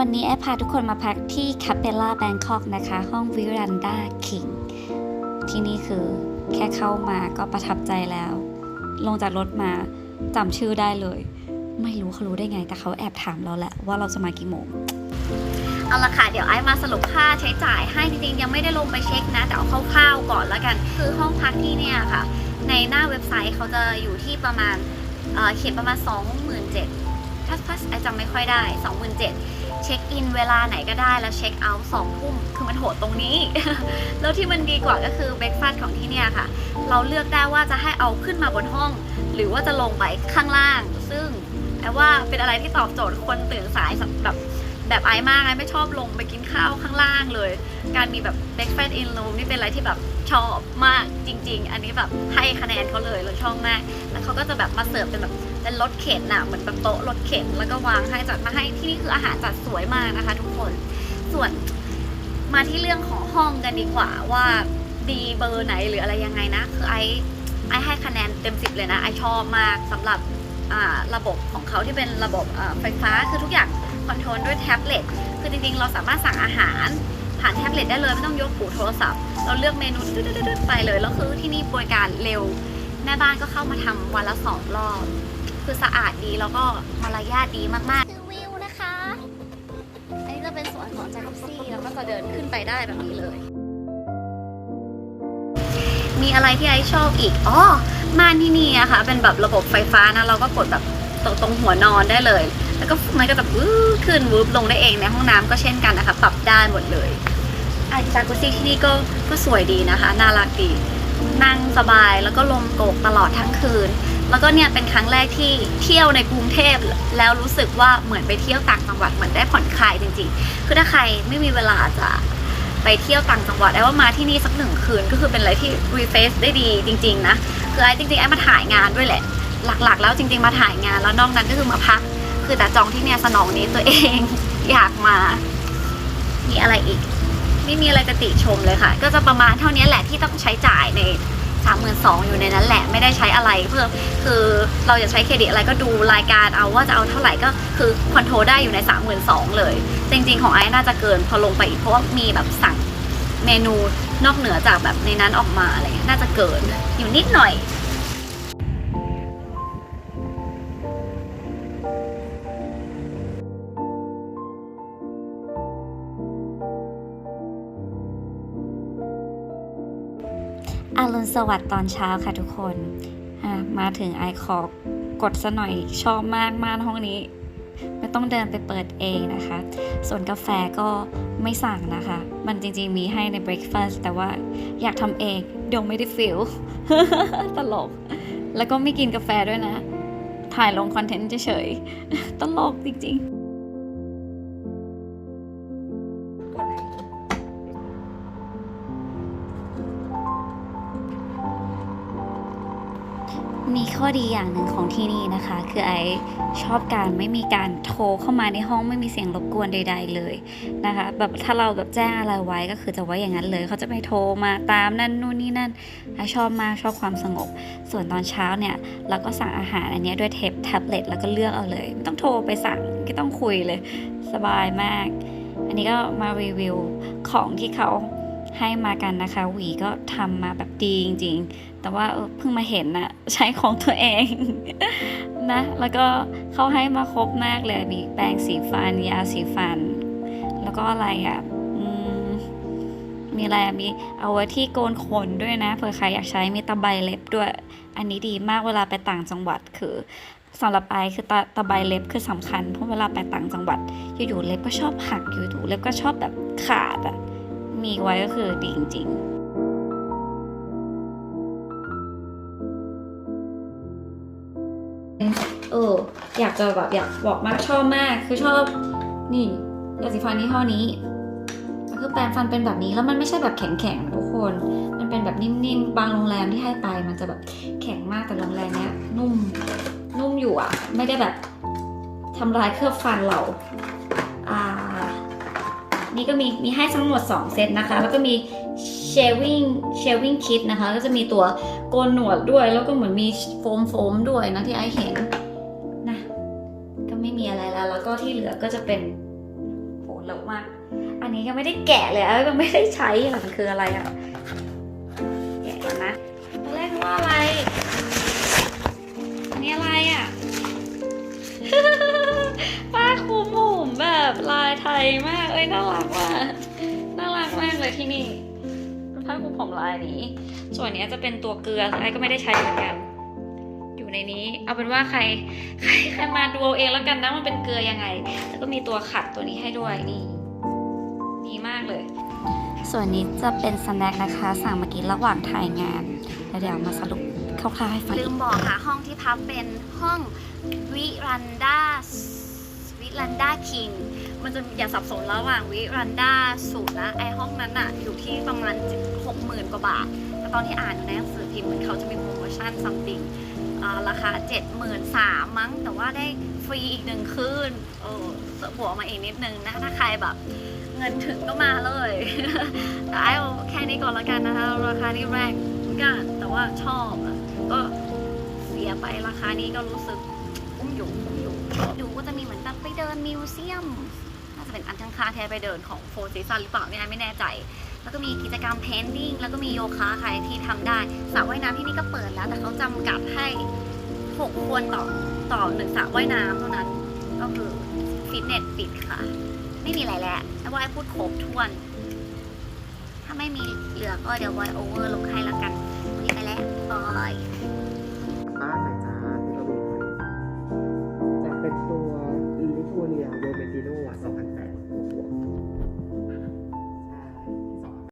วันนี้แอปพาทุกคนมาพักที่คาเปล่าแบงคอกนะคะ ห้องวิรันดาคิงที่นี่คือแค่เข้ามาก็ประทับใจแล้ว ลงจากรถมาจำชื่อได้เลย ไม่รู้เขารู้ได้ไง แต่เขาแอบถามเราแหละว่าเราจะมากี่โมง เอาละค่ะ เดี๋ยวไอ้มาสรุปค่าใช้จ่ายให้จริงๆ ยังไม่ได้ลงไปเช็คนะ แต่เอาคร่าวๆก่อนแล้วกัน คือห้องพักที่เนี่ยค่ะ ในหน้าเว็บไซต์เขาจะอยู่ที่ประมาณเเขียนประมาณ 27,000 ถ้าถ้าไอจำไม่ค่อยได้ 27,000 เช็คอินเวลาไหนก็ได้แล้วเช็คเอาท์สองทุ่มคือมันโหดตรงนี้ แล้วที่มันดีกว่าก็คือเบรกฟาสต์ของที่เนี่ยค่ะ เราเลือกได้ว่าจะให้เอาขึ้นมาบนห้อง หรือว่าจะลงไปข้างล่าง ซึ่งแอบว่าเป็นอะไรที่ตอบโจทย์คนตื่นสายแบบ แบบไอมากไอไม่ชอบลงไปกินข้าวข้างล่างเลย การมีแบบ breakfast in room นี่เป็นอะไรที่แบบชอบมากจริง ๆ อันนี้แบบให้คะแนนเขาเลยเราชอบมาก แล้วเขาก็จะแบบมาเสิร์ฟเป็นแบบเป็นรถเข็นน่ะเหมือนแบบโต๊ะรถเข็นแล้วก็วางให้จัดมาให้ที่นี่คืออาหารจัดสวยมากนะคะ ทุกคนส่วนมาที่เรื่องของห้องกันดีกว่าว่าดีเบอร์ไหนหรืออะไรยังไงนะ คือไอไอให้คะแนนเต็มสิบเลยนะไอชอบมากสำหรับอ่าระบบของเขาที่เป็นระบบไฟฟ้าคือทุกอย่าง คอนโทรลด้วยแท็บเล็ตคือจริงๆ เราสามารถสั่งอาหาร ผ่านแท็บเล็ตได้เลยไม่ต้องยกหูโทรศัพท์ เราเลือกเมนูดึ๊ดๆๆไปเลย แล้วคือที่นี่บริการเร็ว แม่บ้านก็เข้ามาทำวันละสองรอบ คือสะอาดดีแล้วก็มารยาทดีมากๆคือวิวนะคะ อันนี้จะเป็นสวนของแจ็คอบซี่แล้วก็จะเดินขึ้นไปได้แบบนี้เลย มีอะไรที่ไอชอบอีกอ๋อม่านที่นี่อะค่ะเป็นแบบระบบไฟฟ้านะเราก็กดแบบตรงตรงหัวนอนได้เลย แล้วก็มันก็จะวื้อขึ้นวืบลงได้เองในห้องน้ำก็เช่นกันนะคะ ปรับได้หมดเลยอาจากุซี่ที่นี่ก็ก็สวยดีนะคะ น่ารักดี นั่งสบายแล้วก็ลมโกกตลอดทั้งคืน แล้วก็เนี่ยเป็นครั้งแรกที่เที่ยวในกรุงเทพแล้วรู้สึกว่าเหมือนไปเที่ยวต่างจังหวัดเหมือนได้ผ่อนคลายจริงๆ คือถ้าใครไม่มีเวลาจะไปเที่ยวต่างจังหวัดไอ้ว่ามาที่นี่สักหนึ่งคืนก็คือเป็นอะไรที่รีเฟซได้ดีจริง ๆ นะ คือไอ้จริงๆไอ้มาถ่ายงานด้วยแหละ หลักๆ แล้วจริง ๆมาถ่ายงานแล้วนอกนั้นก็คือมาพัก คือแต่จองที่เนี่ยสนองนี้ตัวเอง อยากมา มีอะไรอีก ไม่มีอะไรจะติชมเลยค่ะ ก็จะประมาณเท่านี้แหละที่ต้องใช้จ่ายในสามหมื่นสองอยู่ในนั้นแหละไม่ได้ใช้อะไรเพื่อคือเราจะใช้เครดิตอะไรก็ดูรายการเอาว่าจะเอาเท่าไหร่ก็คือคอนโทรลได้อยู่ในสามหมื่นสองเลย จริง ๆ ของไอ้น่าจะเกินพอลงไปอีกเพราะว่ามีแบบสั่งเมนูนอกเหนือจากแบบในนั้นออกมาอะไรเงี้ยน่าจะเกินอยู่นิดหน่อย อรุณสวัสดิ์ตอนเช้าค่ะทุกคนมาถึงไอขอกดซะหน่อยชอบมากม่านห้องนี้ ไม่ต้องเดินไปเปิดเองนะคะ ส่วนกาแฟก็ไม่สั่งนะคะ มันจริงๆมีให้ในเบร a ฟาสต์แต่ว่าอยากทำเองเดี๋ยวไม่ได้ฟิลตลก แล้วก็ไม่กินกาแฟด้วยนะ ถ่ายลงคอนเทนต์เฉยๆตลกจริงๆ ข้อดีอย่างหนึ่งของที่นี่นะคะ คือไอชอบการไม่มีการโทรเข้ามาในห้องไม่มีเสียงรบกวนใด ๆ เลยนะคะแบบถ้าเราแบบแจ้งอะไรไว้ก็คือจะไว้อย่างนั้นเลย เขาจะไม่โทรมาตามนั่นนู่นนี่นั่นไอชอบมากชอบความสงบ ส่วนตอนเช้าเนี่ยเราก็สั่งอาหารอันนี้ด้วยเทปแท็บเล็ตแล้วก็เลือกเอาเลยไม่ต้องโทรไปสั่งไม่ต้องคุยเลย สบายมาก อันนี้ก็มารีวิวของที่เขา ให้มากันนะคะ หวีก็ทำมาแบบดีจริงๆ แต่ว่าเพิ่งมาเห็นนะใช้ของตัวเองนะ แล้วก็เขาให้มาครบมากเลย มีแปรงสีฟัน ยาสีฟัน แล้วก็อะไรอะมีอะไรมีเอาไว้ที่โกนขนด้วยนะเผื่อใครอยากใช้มีตะไบเล็บด้วย อันนี้ดีมากเวลาไปต่างจังหวัดคือสำหรับไอคือตะตะไบเล็บคือสำคัญเพราะเวลาไปต่างจังหวัดอยู่ๆเล็บก็ชอบหักอยู่ๆเล็บก็ชอบแบบขาดอะ มีไว้ก็คือดีจริง ๆเอออยากจะแบบอยากบอกมากชอบมากคือชอบนี่ยาสีฟันยี่ห้อนี้ก็คือแปรงฟันเป็นแบบนี้แล้วมันไม่ใช่แบบแข็งๆทุกคน มันเป็นแบบนิ่มๆบางโรงแรมที่ให้ไป มันจะแบบแข็งมากแต่โรงแรมเนี้ยนุ่มนุ่มอยู่อะ ไม่ได้แบบทำลายเคลือบฟันเรา นี่ก็มีมีให้ทั้งหมด 2 เซตนะคะ แล้วก็มี shaving shaving kit นะคะ ก็จะมีตัวโกนหนวดด้วย แล้วก็เหมือนมีโฟมโฟมด้วยนะที่ไอเห็นนะก็ไม่มีอะไรแล้ว แล้วก็ที่เหลือก็จะเป็นโหเลอะมาก อันนี้ยังไม่ได้แกะเลยอะยังไม่ได้ใช้อะมันคืออะไรอะ น่ารักว่ะน่ารักมากเลยที่นี่ผ้าคลุมผมลายนี้ ส่วนเนี้ยจะเป็นตัวเกลือไอ้ก็ไม่ได้ใช้เหมือนกัน อยู่ในนี้ เอาเป็นว่าใครใครใครมาดูเอาเองแล้วกันนะมันเป็นเกลือยังไง แล้วก็มีตัวขัดตัวนี้ให้ด้วยนี่ดีมากเลย ส่วนนี้จะเป็นสแน็คนะคะ สั่งมากินระหว่างถ่ายงานแล้วเดี๋ยวมาสรุปคร่าวๆให้ฟังลืมบอกค่ะห้องที่พักเป็นห้องวิรันดาวิรันดาคิง มันจะอย่าสับสนระหว่างวิรันดาสูตรนะไอห้องนั้นอะอยู่ที่ประมาณหกหมื่นกว่าบาท แต่ตอนที่อ่านในหนังสือพิมพ์เหมือนเขาจะมีโปรโมชั่นซัมติงราคา 7 3 0 0 0มั้ง แต่ว่าได้ฟรีอีกหนึ่งคืนเออเสริมหัวมาอีกนิดนึงนะ ถ้าใครแบบเงินถึงก็มาเลยแต่ไอ้เอาแค่นี้ก่อนละกันนะคะ ราคานี้แรงเหมือนกันแต่ว่าชอบอะก็เสียไปราคานี้ก็รู้สึกอุ้มอยู่อุ้มอยู่ดูก็จะมีเหมือนแบบไปเดินมิวเซียม เป็นอันข้างๆแทนไปเดินของโฟร์ซีซันหรือเปล่าเนี่ยไม่แน่ใจ แล้วก็มีกิจกรรมเพนติ้งแล้วก็มีโยคะใครที่ทำได้สระว่ายน้ำที่นี่ก็เปิดแล้ว แต่เขาจำกัดให้ 6 คนต่อต่อหนึ่งสระว่ายน้ำเท่านั้น ก็คือฟิตเนสปิดค่ะ ไม่มีอะไรแล้วแต่ว่าไอ้พูดครบถ้วน ถ้าไม่มีเหลือก็เดี๋ยวไวโอเวอร์ลงให้ละกัน